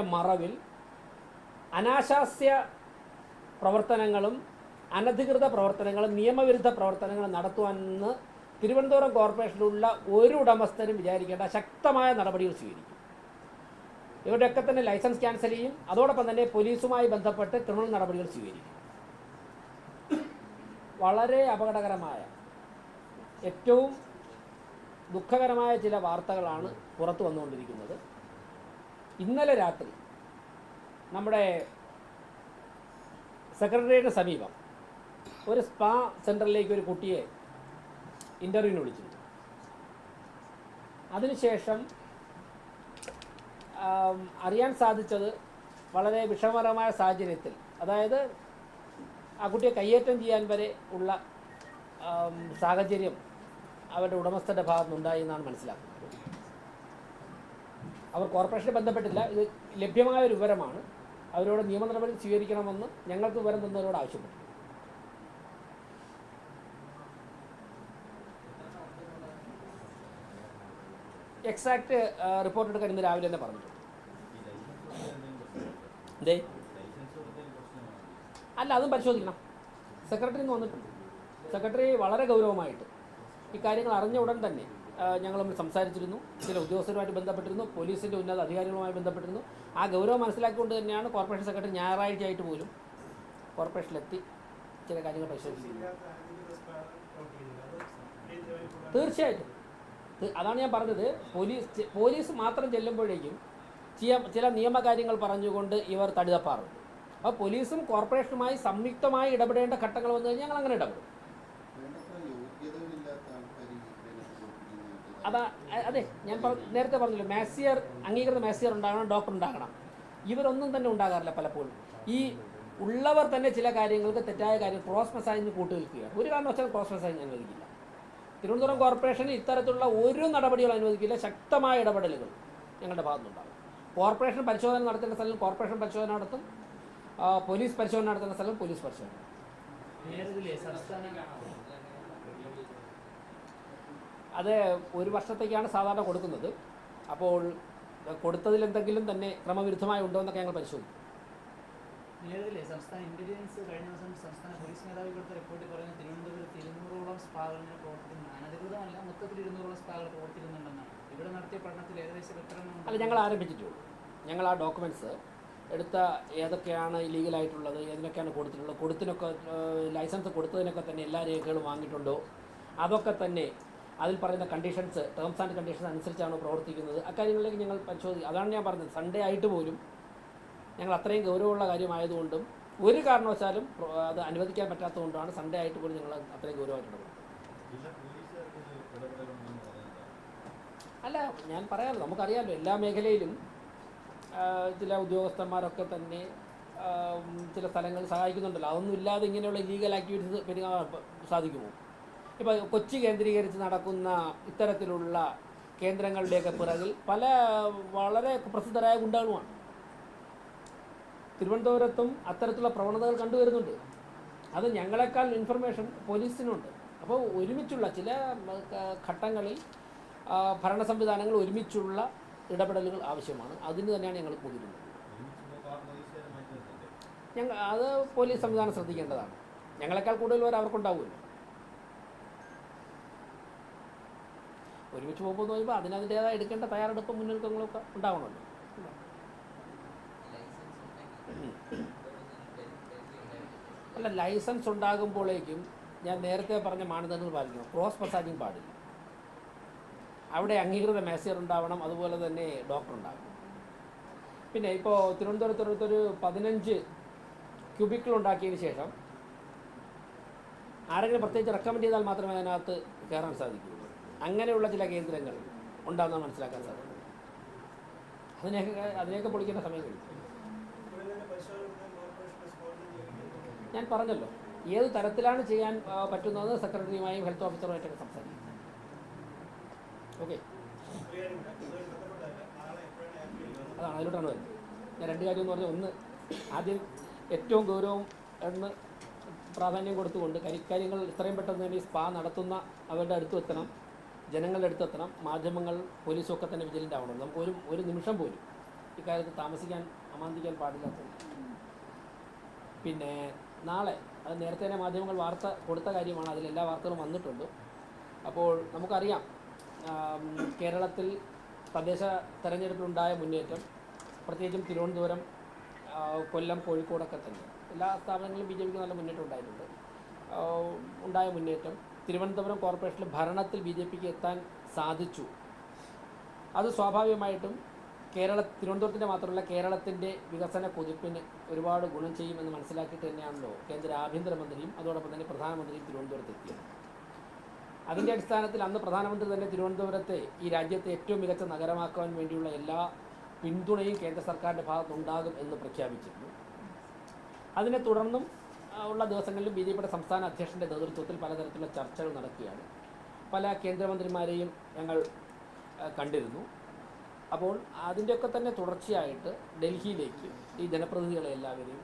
മറവിൽ അനാശാസ്യ പ്രവർത്തനങ്ങളും അനധികൃത പ്രവർത്തനങ്ങളും നിയമവിരുദ്ധ പ്രവർത്തനങ്ങളും നടത്തുവാനെന്ന് തിരുവനന്തപുരം കോർപ്പറേഷനിലുള്ള ഒരു ഉടമസ്ഥരും വിചാരിക്കേണ്ട ശക്തമായ നടപടികൾ സ്വീകരിക്കും. ഇവരുടെയൊക്കെ തന്നെ ലൈസൻസ് ക്യാൻസൽ ചെയ്യും. അതോടൊപ്പം തന്നെ പോലീസുമായി ബന്ധപ്പെട്ട് ക്രിമിനൽ നടപടികൾ സ്വീകരിക്കും. വളരെ അപകടകരമായ ഏറ്റവും ദുഃഖകരമായ ചില വാർത്തകളാണ് പുറത്തു വന്നുകൊണ്ടിരിക്കുന്നത്. ഇന്നലെ രാത്രി നമ്മുടെ സെക്രട്ടേറിയറ്റിന് സമീപം ഒരു സ്പാ സെന്ററിലേക്ക് ഒരു കുട്ടിയെ ഇന്റർവ്യൂവിന് വിളിച്ചിരുന്നു. അതിനുശേഷം അറിയാൻ സാധിച്ചത് വളരെ വിഷമകരമായ സാഹചര്യത്തിൽ അതായത് ആ കുട്ടിയെ കയ്യേറ്റം ചെയ്യാൻ വരെ ഉള്ള സാഹചര്യം അവരുടെ ഉടമസ്ഥന്റെ ഭാഗത്തുനിന്നുണ്ടായി എന്നാണ് മനസ്സിലാക്കുന്നത്. അവർ കോർപ്പറേഷനെ ബന്ധപ്പെട്ടില്ല. ഇത് ലഭ്യമായ ഒരു വിവരമാണ്. അവരോട് നിയമ നടപടി സ്വീകരിക്കണമെന്ന് ഞങ്ങൾക്ക് വിവരം തന്നവരോട് ആവശ്യപ്പെട്ടു. എക്സാക്ട് റിപ്പോർട്ട് എടുക്കാൻ ഇന്ന് രാവിലെ തന്നെ പറഞ്ഞു അല്ല അതും പരിശോധിക്കണം. സെക്രട്ടറി എന്ന് വന്നിട്ടുണ്ട്. സെക്രട്ടറി വളരെ ഗൗരവമായിട്ട് ഇക്കാര്യങ്ങൾ കാര്യങ്ങൾ അറിഞ്ഞ ഉടൻ തന്നെ ഞങ്ങൾ നമ്മൾ സംസാരിച്ചിരുന്നു. ചില ഉദ്യോഗസ്ഥരുമായിട്ട് ബന്ധപ്പെട്ടിരുന്നു. പോലീസിന്റെ ഉന്നത അധികാരികളുമായി ബന്ധപ്പെട്ടിരുന്നു. ആ ഗൗരവം മനസ്സിലാക്കിക്കൊണ്ട് തന്നെയാണ് കോർപ്പറേഷൻ സെക്രട്ടറി ഞായറാഴ്ചയായിട്ട് പോലും കോർപ്പറേഷനിലെത്തി ചില കാര്യങ്ങൾ പരിശോധിച്ചിരുന്നത്. തീർച്ചയായിട്ടും. അതാണ് ഞാൻ പറഞ്ഞത്. പോലീസ് പോലീസ് മാത്രം ചെല്ലുമ്പോഴേക്കും ചില ചില നിയമകാര്യങ്ങൾ പറഞ്ഞുകൊണ്ട് ഇവർ തടിതപ്പാറുണ്ട്. അപ്പോൾ പോലീസും കോർപ്പറേഷനുമായി സംയുക്തമായി ഇടപെടേണ്ട ഘട്ടങ്ങൾ വന്നു കഴിഞ്ഞാൽ ഞങ്ങൾ അങ്ങനെ ഇടപെടും. അതാ അതെ ഞാൻ നേരത്തെ പറഞ്ഞല്ലോ മാസിയർ അംഗീകൃത മാസിയർ ഉണ്ടാകണം ഡോക്ടർ ഉണ്ടാകണം. ഇവരൊന്നും തന്നെ ഉണ്ടാകാറില്ല പലപ്പോഴും. ഈ ഉള്ളവർ തന്നെ ചില കാര്യങ്ങൾക്ക് തെറ്റായ കാര്യം ക്രോസ് മെസ്സാജിന് കൂട്ടുനിൽക്കുകയാണ് ഒരു കാരണവശാലും ക്രോസ് മെസ്സാജ് ഞാൻ അനുവദിക്കില്ല. തിരുവനന്തപുരം കോർപ്പറേഷൻ ഇത്തരത്തിലുള്ള ഒരു നടപടികളും അനുവദിക്കില്ല. ശക്തമായ ഇടപെടലുകൾ ഞങ്ങളുടെ ഭാഗത്തുനിന്നുണ്ടാകും. കോർപ്പറേഷൻ പരിശോധന നടത്തേണ്ട സ്ഥലം കോർപ്പറേഷൻ പരിശോധന നടത്തും. പോലീസ് പരിശോധന നടത്തുന്ന സ്ഥലം പോലീസ് പരിശോധന അത് ഒരു വർഷത്തേക്കാണ് സാധാരണ കൊടുക്കുന്നത്. അപ്പോൾ കൊടുത്തതിൽ എന്തെങ്കിലും തന്നെ ക്രമവിരുദ്ധമായി ഉണ്ടോ എന്നൊക്കെ ഞങ്ങൾ പരിശോധിക്കും. നേരത്തിലെ സംസ്ഥാന ഇന്റലിജൻസ് കഴിഞ്ഞ ദിവസം സംസ്ഥാന പോലീസ് മേധാവി കൊടുത്ത റിപ്പോർട്ടിൽ പറയുന്നത് തിരുവനന്തപുരത്ത് ഇരുന്നൂറോളം സ്പാകൾ പ്രവർത്തിക്കുന്നു. അനധികൃതമല്ല മൊത്തത്തിൽ ഇരുന്നൂറോളം സ്പാകൾ പ്രവർത്തിക്കുന്നുണ്ടെന്നാണ്. ഇവിടെ നടത്തിയ പഠനത്തിൽ ഏകദേശം എത്ര അല്ല ഞങ്ങൾ ആരംഭിച്ചിട്ടുള്ളൂ. ഞങ്ങൾ ആ ഡോക്യുമെന്റ്സ് എടുത്ത ഏതൊക്കെയാണ് ഇല്ലീഗലായിട്ടുള്ളത് ഏതിനൊക്കെയാണ് കൊടുത്തിട്ടുള്ളത് കൊടുത്തിനൊക്കെ ലൈസൻസ് കൊടുത്തതിനൊക്കെ തന്നെ എല്ലാ രേഖകളും വാങ്ങിയിട്ടുണ്ടോ അതൊക്കെ തന്നെ അതിൽ പറയുന്ന കണ്ടീഷൻസ് ടേംസ് ആൻഡ് കണ്ടീഷൻസ് അനുസരിച്ചാണോ പ്രവർത്തിക്കുന്നത്. അക്കാര്യങ്ങളിലേക്ക് ഞങ്ങൾ പരിശോധിക്കും. അതാണ് ഞാൻ പറഞ്ഞത്. സൺഡേ ആയിട്ട് പോലും ഞങ്ങൾ അത്രയും ഗൗരവമുള്ള കാര്യമായതുകൊണ്ടും ഒരു കാരണവശാലും അത് അനുവദിക്കാൻ പറ്റാത്തതുകൊണ്ടാണ് സൺഡേ ആയിട്ട് പോലും ഞങ്ങൾ അത്രയും ഗൗരവമായിട്ടുള്ളത് അല്ല ഞാൻ പറയാമല്ലോ നമുക്കറിയാമല്ലോ എല്ലാ മേഖലയിലും ചില ഉദ്യോഗസ്ഥന്മാരൊക്കെ തന്നെ ചില സ്ഥലങ്ങൾ സഹായിക്കുന്നുണ്ടല്ലോ. അതൊന്നും ഇല്ലാതെ ഇങ്ങനെയുള്ള ലീഗൽ ആക്ടിവിറ്റീസ് പെരുമാറാൻ സാധിക്കുമോ? ഇപ്പോൾ കൊച്ചി കേന്ദ്രീകരിച്ച് നടക്കുന്ന ഇത്തരത്തിലുള്ള കേന്ദ്രങ്ങളുടെയൊക്കെ പിറകിൽ പല വളരെ പ്രസിദ്ധരായ ഗുണ്ടകളുമാണ്. തിരുവനന്തപുരത്തും അത്തരത്തിലുള്ള പ്രവണതകൾ കണ്ടുവരുന്നുണ്ട്. അത് ഞങ്ങളെക്കാൾ ഇൻഫർമേഷൻ പോലീസിനുണ്ട്. അപ്പോൾ ഒരുമിച്ചുള്ള ചില ഘട്ടങ്ങളിൽ ഭരണ സംവിധാനങ്ങൾ ഒരുമിച്ചുള്ള ഇടപെടലുകൾ ആവശ്യമാണ്. അതിന് തന്നെയാണ് ഞങ്ങൾ മുതിരുന്നത് ഞങ്ങൾ അത് പോലീസ് സംവിധാനം ശ്രദ്ധിക്കേണ്ടതാണ്. ഞങ്ങളെക്കാൾ കൂടുതൽ പേർ അവർക്കുണ്ടാവുമല്ലോ. ഒരുമിച്ച് പോകുമ്പോൾ എന്ന് പറയുമ്പോൾ അതിനതിന്റേതായ എടുക്കേണ്ട തയ്യാറെടുപ്പും മുന്നൊരുക്കങ്ങളൊക്കെ ഉണ്ടാവണമല്ലോ. അല്ല ലൈസൻസ് ഉണ്ടാകുമ്പോഴേക്കും ഞാൻ നേരത്തെ പറഞ്ഞ മാനദണ്ഡങ്ങൾ പാലിക്കണം. ക്രോസ് മസാജിങ് പാടില്ല. അവിടെ അംഗീകൃത മേസിയർ ഉണ്ടാവണം അതുപോലെ തന്നെ ഡോക്ടർ ഉണ്ടാകണം പിന്നെ ഇപ്പോൾ തിരുവനന്തപുരത്തൊരു പതിനഞ്ച് ക്യൂബിക്കിൾ ഉണ്ടാക്കിയതിന് ശേഷം ആരെങ്കിലും പ്രത്യേകിച്ച് റെക്കമെൻഡ് ചെയ്താൽ മാത്രമേ അതിനകത്ത് കയറാൻ സാധിക്കുകയുള്ളൂ. അങ്ങനെയുള്ള ചില കേന്ദ്രങ്ങൾ ഉണ്ടാകുന്ന മനസ്സിലാക്കാൻ സാധിക്കും. അതിനെയൊക്കെ അതിനെയൊക്കെ പൊളിക്കേണ്ട സമയം കഴിഞ്ഞു. ഞാൻ പറഞ്ഞല്ലോ ഏത് തരത്തിലാണ് ചെയ്യാൻ പറ്റുന്നത് സെക്രട്ടറിയുമായും ഹെൽത്ത് ഓഫീസറുമായിട്ടൊക്കെ സംസാരിക്കും. ഓക്കെ. അതാണ് അതിലോട്ടാണ് വരുന്നത്. ഞാൻ രണ്ട് കാര്യം എന്ന് പറഞ്ഞാൽ ഒന്ന് ആദ്യം ഏറ്റവും ഗൗരവം എന്ന് പ്രാധാന്യം കൊടുത്തുകൊണ്ട് കരിക്കാര്യങ്ങൾ ഇത്രയും പെട്ടെന്ന് തന്നെ സ്പാ നടത്തുന്ന അവരുടെ അടുത്ത് എത്തണം ജനങ്ങളുടെ അടുത്ത് എത്തണം. മാധ്യമങ്ങൾ പോലീസൊക്കെ തന്നെ വിജിലന്റ് ആവണം നമുക്ക് ഒരു ഒരു നിമിഷം പോലും ഇക്കാര്യത്തിൽ താമസിക്കാൻ അമാന്തിക്കാൻ പാടില്ലാത്തത് പിന്നെ നാളെ അത് നേരത്തെ തന്നെ മാധ്യമങ്ങൾ വാർത്ത കൊടുത്ത കാര്യമാണ്. അതിലെല്ലാ എല്ലാ വാർത്തകളും വന്നിട്ടുണ്ട്. അപ്പോൾ നമുക്കറിയാം കേരളത്തിൽ തദ്ദേശ തെരഞ്ഞെടുപ്പിലുണ്ടായ മുന്നേറ്റം പ്രത്യേകിച്ചും തിരുവനന്തപുരം കൊല്ലം കോഴിക്കോടൊക്കെ തന്നെ. എല്ലാ സ്ഥാപനങ്ങളിലും ബി ജെ പിക്ക് നല്ല മുന്നേറ്റം ഉണ്ടായിട്ടുണ്ട്. ഉണ്ടായ മുന്നേറ്റം. തിരുവനന്തപുരം കോർപ്പറേഷനിൽ ഭരണത്തിൽ ബി ജെ പിക്ക് എത്താൻ സാധിച്ചു. അത് സ്വാഭാവികമായിട്ടും കേരള തിരുവനന്തപുരത്തിന്റെ മാത്രമല്ല കേരളത്തിന്റെ വികസന കുതിപ്പിന് ഒരുപാട് ഗുണം ചെയ്യുമെന്ന് മനസ്സിലാക്കിയിട്ട് തന്നെയാണല്ലോ കേന്ദ്ര ആഭ്യന്തരമന്ത്രിയും അതോടൊപ്പം തന്നെ പ്രധാനമന്ത്രിയും തിരുവനന്തപുരത്ത് എത്തിയത് അതിന്റെ അടിസ്ഥാനത്തിൽ അന്ന് പ്രധാനമന്ത്രി തന്നെ തിരുവനന്തപുരത്തെ ഈ രാജ്യത്തെ ഏറ്റവും മികച്ച നഗരമാക്കുവാൻ വേണ്ടിയുള്ള എല്ലാ പിന്തുണയും കേന്ദ്ര സർക്കാരിന്റെ ഭാഗത്തുണ്ടാകും എന്ന് പ്രഖ്യാപിച്ചിരുന്നു. അതിനെ തുടർന്നും ഉള്ള ദിവസങ്ങളിൽ ബി ജെ പിയുടെ സംസ്ഥാന അധ്യക്ഷന്റെ നേതൃത്വത്തിൽ പലതരത്തിലുള്ള ചർച്ചകൾ നടക്കുകയാണ്. പല കേന്ദ്രമന്ത്രിമാരെയും ഞങ്ങൾ കണ്ടിരുന്നു. അപ്പോൾ അതിന്റെയൊക്കെ തന്നെ തുടർച്ചയായിട്ട് ഡൽഹിയിലേക്ക് ഈ ജനപ്രതിനിധികളെ എല്ലാവരെയും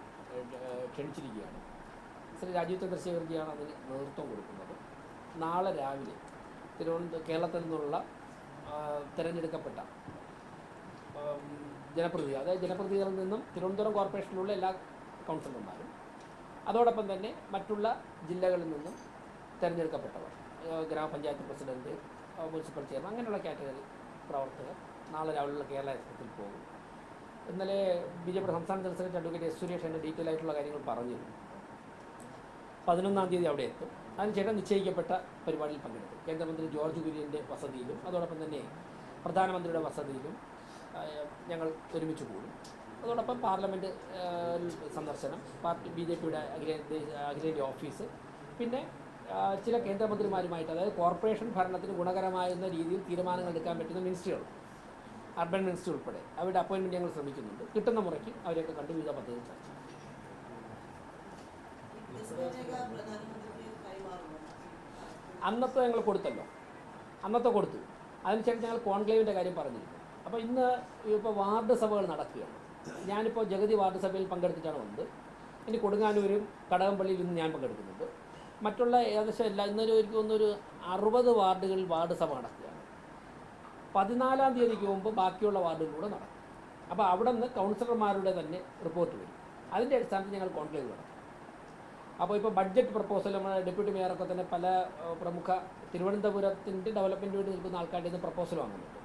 ക്ഷണിച്ചിരിക്കുകയാണ്. ശ്രീ രാജീവ് ചന്ദ്രശേഖർജിയാണ് അതിന് നേതൃത്വം കൊടുക്കുന്നത്. നാളെ രാവിലെ തിരുവനന്തപുരം കേരളത്തിൽ നിന്നുള്ള തിരഞ്ഞെടുക്കപ്പെട്ട ജനപ്രതിനിധി അതായത് ജനപ്രതിനിധികളിൽ നിന്നും തിരുവനന്തപുരം കോർപ്പറേഷനിലുള്ള എല്ലാ കൗൺസിലർമാരും അതോടൊപ്പം തന്നെ മറ്റുള്ള ജില്ലകളിൽ നിന്നും തിരഞ്ഞെടുക്കപ്പെട്ടവർ ഗ്രാമപഞ്ചായത്ത് പ്രസിഡന്റ് മുനിസിപ്പൽ ചെയർമാൻ അങ്ങനെയുള്ള കാറ്റഗറി പ്രവർത്തകർ നാളെ രാവിലെയുള്ള കേരള എക്സ്പ്രസിൽ പോകും. ഇന്നലെ ബി ജെ പിയുടെ സംസ്ഥാന general secretary advocate S Suresh എന്റെ ഡീറ്റെയിൽ ആയിട്ടുള്ള കാര്യങ്ങൾ പറഞ്ഞിരുന്നു പതിനൊന്നാം തീയതി അവിടെ എത്തും. അതിനുശേഷം നിശ്ചയിക്കപ്പെട്ട പരിപാടിയിൽ പങ്കെടുക്കും. കേന്ദ്രമന്ത്രി ജോർജ് കുര്യന്റെ വസതിയിലും അതോടൊപ്പം തന്നെ പ്രധാനമന്ത്രിയുടെ വസതിയിലും ഞങ്ങൾ ഒരുമിച്ച് കൂടും. അതോടൊപ്പം പാർലമെന്റ് സന്ദർശനം പാർട്ടി ബി ജെ പിയുടെ അഖിലേന്ത്യ ഓഫീസ്. പിന്നെ ചില കേന്ദ്രമന്ത്രിമാരുമായിട്ട് അതായത് കോർപ്പറേഷൻ ഭരണത്തിന് ഗുണകരമായിരുന്ന രീതിയിൽ തീരുമാനങ്ങൾ എടുക്കാൻ പറ്റുന്ന മിനിസ്ട്രികൾ അർബൻ മിനിസ്റ്റർ ഉൾപ്പെടെ. അവരുടെ അപ്പോയിൻമെന്റ് ഞങ്ങൾ ശ്രമിക്കുന്നുണ്ട്. കിട്ടുന്ന മുറയ്ക്ക് അവരെയൊക്കെ കണ്ട് വിവിധ പദ്ധതികൾ ചർച്ച. അന്നത്തെ ഞങ്ങൾ കൊടുത്തല്ലോ. അന്നത്തെ കൊടുത്തു. അതിനുശേഷം ഞങ്ങൾ കോൺക്ലേവിന്റെ കാര്യം പറഞ്ഞിരുന്നു. അപ്പോൾ ഇന്ന് ഇപ്പോൾ വാർഡ് സഭകൾ നടക്കുകയാണ്. ഞാനിപ്പോൾ ജഗതി വാർഡ് സഭയിൽ പങ്കെടുത്തിട്ടാണ് വന്നത്. ഇനി കൊടുങ്ങാനൂരും കടകംപള്ളിയിൽ ഇന്ന് ഞാൻ പങ്കെടുക്കുന്നുണ്ട്. മറ്റുള്ള ഏകദേശം എല്ലാ ഇന്നൊരു എനിക്ക് തോന്നുന്നൊരു അറുപത് വാർഡുകളിൽ വാർഡ് സഭ നടക്കുകയാണ്. പതിനാലാം തീയതിക്ക് മുമ്പ് ബാക്കിയുള്ള വാർഡുകളിലൂടെ നടക്കും. അപ്പോൾ അവിടെ നിന്ന് കൗൺസിലർമാരുടെ തന്നെ റിപ്പോർട്ട് വരും. അതിന്റെ അടിസ്ഥാനത്തിൽ ഞങ്ങൾ കോൺക്ലേവ് നടത്തും. അപ്പോൾ ഇപ്പോൾ ബഡ്ജറ്റ് പ്രപ്പോസൽ നമ്മുടെ ഡെപ്യൂട്ടി മേയറൊക്കെ തന്നെ പല പ്രമുഖ തിരുവനന്തപുരത്തിന്റെ ഡെവലപ്മെന്റ് വേണ്ടി നിൽക്കുന്ന ആൾക്കാരുടെ നിന്ന് പ്രപ്പോസൽ വാങ്ങുന്നുണ്ട്.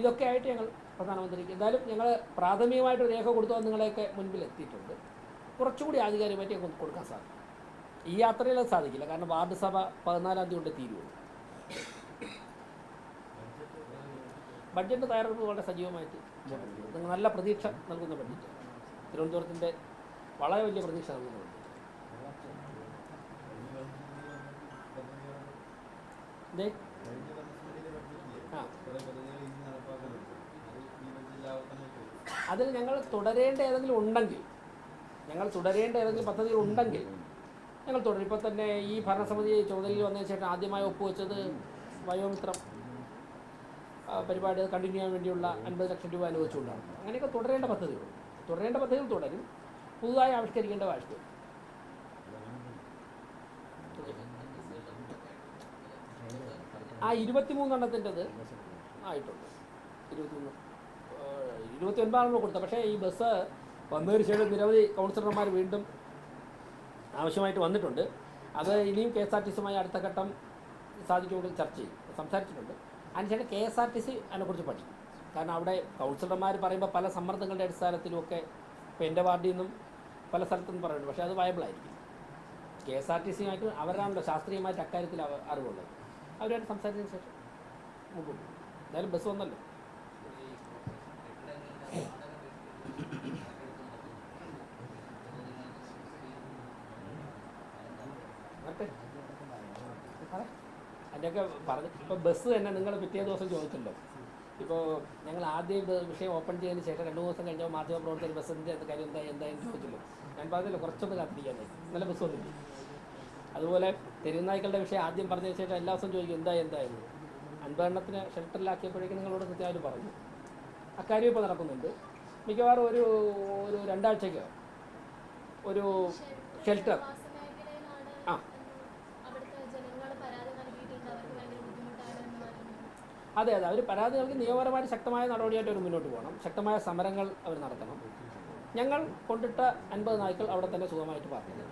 ഇതൊക്കെ ആയിട്ട് ഞങ്ങൾ പ്രധാനമന്ത്രിക്ക്. എന്തായാലും ഞങ്ങൾ പ്രാഥമികമായിട്ട് രേഖ കൊടുത്തു നിങ്ങളെയൊക്കെ മുൻപിൽ എത്തിയിട്ടുണ്ട്. കുറച്ചുകൂടി ആധികാരികമായിട്ട് കൊടുക്കാൻ സാധിക്കും. ഈ യാത്രയിൽ അത് സാധിക്കില്ല. കാരണം വാർഡ് സഭ പതിനാലാം തീയതി കൊണ്ട് തീരുവോ? ബഡ്ജറ്റ് തയ്യാറെടുപ്പ് വളരെ സജീവമായിട്ട് നിങ്ങൾ നല്ല പ്രതീക്ഷ നൽകുന്ന ബഡ്ജറ്റ്. തിരുവനന്തപുരത്തിന്റെ വളരെ വലിയ പ്രതീക്ഷ നൽകുന്ന ബഡ്ജറ്റ്. ആ. അതിൽ ഞങ്ങൾ തുടരേണ്ട ഏതെങ്കിലും ഉണ്ടെങ്കിൽ ഞങ്ങൾ തുടരേണ്ട ഏതെങ്കിലും പദ്ധതികൾ ഉണ്ടെങ്കിൽ ഞങ്ങൾ തുടരും. ഇപ്പോൾ തന്നെ ഈ ഭരണസമിതി ചുമതലയിൽ വന്നതിന് ശേഷം ആദ്യമായി ഒപ്പുവെച്ചത് വയോമിത്രം പരിപാടി കണ്ടിന്യൂ ചെയ്യാൻ വേണ്ടിയുള്ള അൻപത് ലക്ഷം രൂപ അനുവദിച്ചുകൊണ്ടാണ്. അങ്ങനെയൊക്കെ തുടരേണ്ട പദ്ധതികൾ. തുടരേണ്ട പദ്ധതികൾ തുടരും. പുതുതായി ആവിഷ്കരിക്കേണ്ട ആവശ്യം ആ ഇരുപത്തിമൂന്നെണ്ണത്തിന്റെത് ആയിട്ടുണ്ട്. ഇരുപത്തിമൂന്ന്. ഇരുപത്തി നമ്പർ കൊടുത്തത് പക്ഷേ ഈ ബസ് വന്നതിന് ശേഷം നിരവധി കൗൺസിലർമാർ വീണ്ടും ആവശ്യമായിട്ട് വന്നിട്ടുണ്ട്. അത് ഇനിയും കെ എസ് ആർ ടി സിയുമായി അടുത്ത ഘട്ടം സാധിച്ചുകൊണ്ട് ചർച്ച ചെയ്യും. സംസാരിച്ചിട്ടുണ്ട്. അതിനുശേഷം K S R T C അതിനെക്കുറിച്ച് പഠിക്കും. കാരണം അവിടെ കൗൺസിലർമാർ പറയുമ്പോൾ പല സമ്മർദ്ദങ്ങളുടെ അടിസ്ഥാനത്തിലുമൊക്കെ ഇപ്പോൾ എന്റെ പാർട്ടിയിൽ നിന്നും പല സ്ഥലത്തുനിന്നും പറയുന്നുണ്ട്. പക്ഷേ അത് വയബിൾ ആയിരിക്കും കെ എസ് ആർ ടി സിയുമായിട്ട് അവരാണല്ലോ ശാസ്ത്രീയമായിട്ട് അക്കാര്യത്തിൽ അറിവുള്ളത്. അവരുമായിട്ട് സംസാരിച്ചതിന് ശേഷം മുമ്പ് എന്തായാലും ബസ് വന്നല്ലോ. അതിന്റെയൊക്കെ പറഞ്ഞ് ഇപ്പോൾ ബസ് തന്നെ നിങ്ങൾ പിറ്റേ ദിവസം ചോദിച്ചല്ലോ ഇപ്പോൾ ഞങ്ങൾ ആദ്യം വിഷയം ഓപ്പൺ ചെയ്തതിന് ശേഷം രണ്ട് ദിവസം കഴിഞ്ഞപ്പോൾ മാധ്യമപ്രവർത്തകർ ബസ്സിന്റെ കാര്യം എന്താ എന്തായെന്ന് ചോദിച്ചല്ലോ ഞാൻ പറഞ്ഞില്ല കുറച്ചൊന്ന് കാത്തിരിക്കാനായി. നല്ല ബസ് വന്നില്ല? അതുപോലെ തെരുവുനായ്ക്കളുടെ വിഷയം ആദ്യം പറഞ്ഞതിന് ശേഷം എല്ലാ ദിവസവും ചോദിക്കും എന്താ എന്തായിരുന്നു അൻപതെണ്ണത്തിന് ഷെൽട്ടറിലാക്കിയപ്പോഴേക്കും നിങ്ങളോട് കൃത്യമായിട്ട് പറഞ്ഞു. അക്കാര്യം ഇപ്പോൾ നടക്കുന്നുണ്ട്. മിക്കവാറും ഒരു ഒരു രണ്ടാഴ്ചയ്ക്ക് ഒരു ഷെൽട്ടർ ആ. അവിടുത്തെ ജനങ്ങൾ പരാതി നൽകിയിട്ടുണ്ട് അവർക്ക് ഭയങ്കര ബുദ്ധിമുട്ടാണ് എന്ന് പറഞ്ഞു അതെ അതെ. അവർ പരാതികൾക്ക് നിയമപരമായിട്ട് ശക്തമായ നടപടിയായിട്ട് അവർ മുന്നോട്ട് പോകണം. ശക്തമായ സമരങ്ങൾ അവർ നടത്തണം. ഞങ്ങൾ കൊണ്ടിട്ട അൻപത് നായ്ക്കൾ അവിടെ തന്നെ സുഖമായിട്ട് നൽകിയത്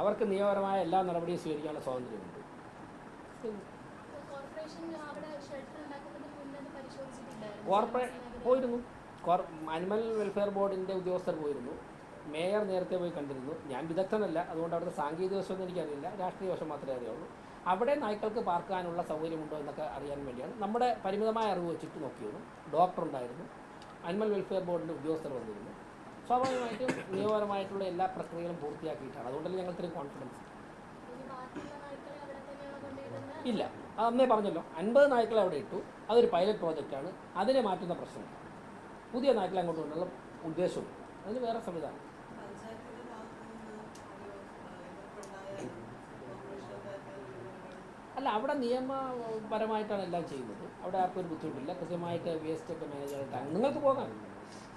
അവർക്ക് നിയമപരമായ എല്ലാ നടപടിയും സ്വീകരിക്കാനുള്ള സ്വാതന്ത്ര്യമുണ്ട്. കോർപ്പറേഷൻ പോയിരുന്നു. അനിമൽ വെൽഫെയർ ബോർഡിന്റെ ഉദ്യോഗസ്ഥർ പോയിരുന്നു. മേയർ നേരത്തെ പോയി കണ്ടിരുന്നു. ഞാൻ വിദഗ്ധനല്ല. അതുകൊണ്ട് അവിടുത്തെ സാങ്കേതിക വശമൊന്നും എനിക്കറിയില്ല. രാഷ്ട്രീയ വശം മാത്രമേ അറിയുള്ളൂ. അവിടെ നായ്ക്കൾക്ക് പാർക്കാനുള്ള സൗകര്യമുണ്ടോ എന്നൊക്കെ അറിയാൻ വേണ്ടിയാണ് നമ്മുടെ പരിമിതമായ അറിവ് വെച്ചിട്ട് നോക്കിയിരുന്നു ഡോക്ടർ ഉണ്ടായിരുന്നു. അനിമൽ വെൽഫെയർ ബോർഡിന്റെ ഉദ്യോഗസ്ഥർ വന്നിരുന്നു. സ്വാഭാവികമായിട്ടും നിയമപരമായിട്ടുള്ള എല്ലാ പ്രക്രിയകളും പൂർത്തിയാക്കിയിട്ടാണ്. അതുകൊണ്ടല്ലേ ഞങ്ങൾ ഇത്രയും കോൺഫിഡൻസ് ഇല്ല. അത് അന്നേ പറഞ്ഞല്ലോ. അൻപത് നായ്ക്കളെ അവിടെ ഇട്ടു. അതൊരു പൈലറ്റ് പ്രോജക്റ്റാണ് അതിനെ മാറ്റുന്ന പ്രശ്നമില്ല. പുതിയ നാട്ടിൽ അങ്ങോട്ട് കൊണ്ടുള്ള ഉദ്ദേശവും. അതിന് വേറെ സംവിധാനം. അല്ല അവിടെ നിയമപരമായിട്ടാണ് എല്ലാം ചെയ്യുന്നത്. അവിടെ ആർക്കും ഒരു ബുദ്ധിമുട്ടില്ല. കൃത്യമായിട്ട് വേസ്റ്റ് ഒക്കെ മാനേജ് ആയിട്ടാണ് നിങ്ങൾക്ക് പോകാം.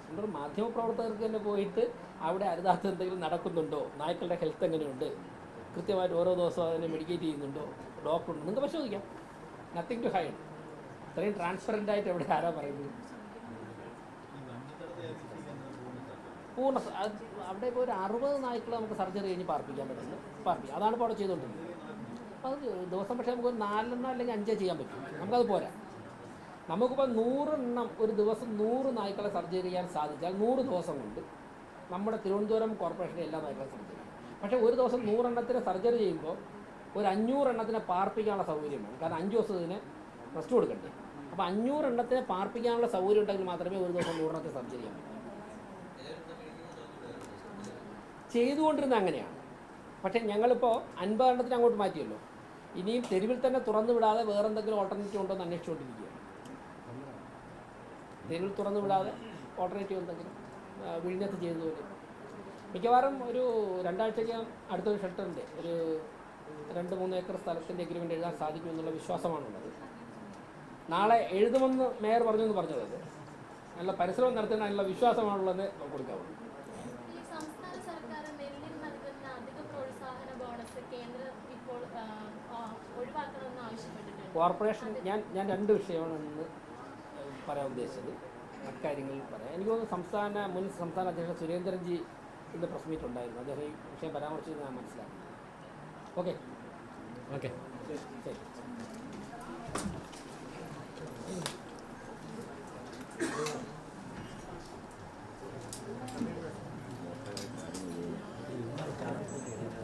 നിങ്ങൾ മാധ്യമപ്രവർത്തകർക്ക് തന്നെ പോയിട്ട് അവിടെ അരുതാത്ത എന്തെങ്കിലും നടക്കുന്നുണ്ടോ? നായ്ക്കളുടെ ഹെൽത്ത് എങ്ങനെയുണ്ട്? കൃത്യമായിട്ട് ഓരോ ദിവസവും അതിനെ മെഡിക്കേറ്റ് ചെയ്യുന്നുണ്ടോ? ഡോക്ടർ ഉണ്ട്? നിങ്ങൾക്ക് പരിശോധിക്കാം. നത്തിങ് ടു ഹൈഡ് ഇത്രയും ട്രാൻസ്പെറന്റ് ആയിട്ട് എവിടെ ആരാ പറയുന്നത്? പൂർണ അവിടെ ഇപ്പോൾ ഒരു അറുപത് നായ്ക്കൾ നമുക്ക് സർജറി കഴിഞ്ഞ് പാർപ്പിക്കാൻ പറ്റുന്നു. പാർപ്പി. അതാണ് ഇപ്പോൾ അവിടെ ചെയ്തുകൊണ്ടിരുന്നത് അപ്പോൾ അത് ദിവസം പക്ഷേ നമുക്ക് ഒരു നാലെണ്ണം അല്ലെങ്കിൽ അഞ്ചേ ചെയ്യാൻ പറ്റും. നമുക്കത് പോരാ. നമുക്കിപ്പോൾ നൂറെണ്ണം ഒരു ദിവസം നൂറ് നായ്ക്കളെ സർജറി ചെയ്യാൻ സാധിച്ചാൽ നൂറ് ദിവസം കൊണ്ട് നമ്മുടെ തിരുവനന്തപുരം കോർപ്പറേഷന്റെ എല്ലാ നായ്ക്കളെ സർജറി പക്ഷേ ഒരു ദിവസം നൂറെണ്ണത്തിന് സർജറി ചെയ്യുമ്പോൾ ഒരു അഞ്ഞൂറെണ്ണത്തിനെ പാർപ്പിക്കാനുള്ള സൗകര്യം വേണം കാരണം അഞ്ച് ദിവസം ഇതിന് റെസ്റ്റ് കൊടുക്കണ്ടേ. അപ്പോൾ അഞ്ഞൂറെണ്ണത്തിനെ പാർപ്പിക്കാനുള്ള സൗകര്യം ഉണ്ടെങ്കിൽ മാത്രമേ ഒരു ദിവസം നൂറെണ്ണത്തിന് സർജറി ചെയ്യാൻ ചെയ്തുകൊണ്ടിരുന്ന അങ്ങനെയാണ്. പക്ഷേ ഞങ്ങളിപ്പോൾ അൻപതെണ്ണത്തിന് അങ്ങോട്ട് മാറ്റിയല്ലോ. ഇനിയും തെരുവിൽ തന്നെ തുറന്നു വിടാതെ വേറെ എന്തെങ്കിലും ഓൾട്ടർനേറ്റീവ് ഉണ്ടോ എന്ന് അന്വേഷിച്ചുകൊണ്ടിരിക്കുകയാണ്. തെരുവിൽ തുറന്നു വിടാതെ ഓൾട്ടർനേറ്റീവ് എന്തെങ്കിലും വിഴിഞ്ഞത്ത് ചെയ്തതുപോലെ മിക്കവാറും ഒരു രണ്ടാഴ്ചയ്ക്കകം അടുത്തൊരു ഷെൽട്ടറിന്റെ ഒരു രണ്ട് മൂന്ന് ഏക്കർ സ്ഥലത്തിന്റെ എഗ്രിമെന്റ് എഴുതാൻ സാധിക്കുമെന്നുള്ള വിശ്വാസമാണുള്ളത്. നാളെ എഴുതുമെന്ന് മേയർ പറഞ്ഞു എന്ന് പറഞ്ഞത്. നല്ല പരിശ്രമം നടത്തുന്നതിനുള്ള വിശ്വാസമാണുള്ളത് കൊടുക്കാവുള്ളൂ ഈ സംസ്ഥാന സർക്കാർ നെല്ലിന് നൽകുന്ന അധിക പ്രോത്സാഹന ബോണസ് കേന്ദ്രം ഇപ്പോൾ ആ, ആ, ഒഴിവാക്കണമെന്ന് ആവശ്യപ്പെട്ടിട്ടുണ്ട് കോർപ്പറേഷൻ ഞാൻ ഞാൻ രണ്ട് വിഷയമാണ് ഇന്ന് പറയാൻ ഉദ്ദേശിച്ചത്. അക്കാര്യങ്ങളിൽ പറയാം. എനിക്ക് തോന്നുന്നു സംസ്ഥാന മുൻ സംസ്ഥാന അധ്യക്ഷൻ സുരേന്ദ്രൻജി ഇന്ന് പ്രസ് മീറ്റ് ഉണ്ടായിരുന്നു. അദ്ദേഹം ഈ വിഷയം പരാമർശിച്ചത് ഞാൻ മനസ്സിലാക്കി. ഓക്കെ. ഓക്കെ. ശരി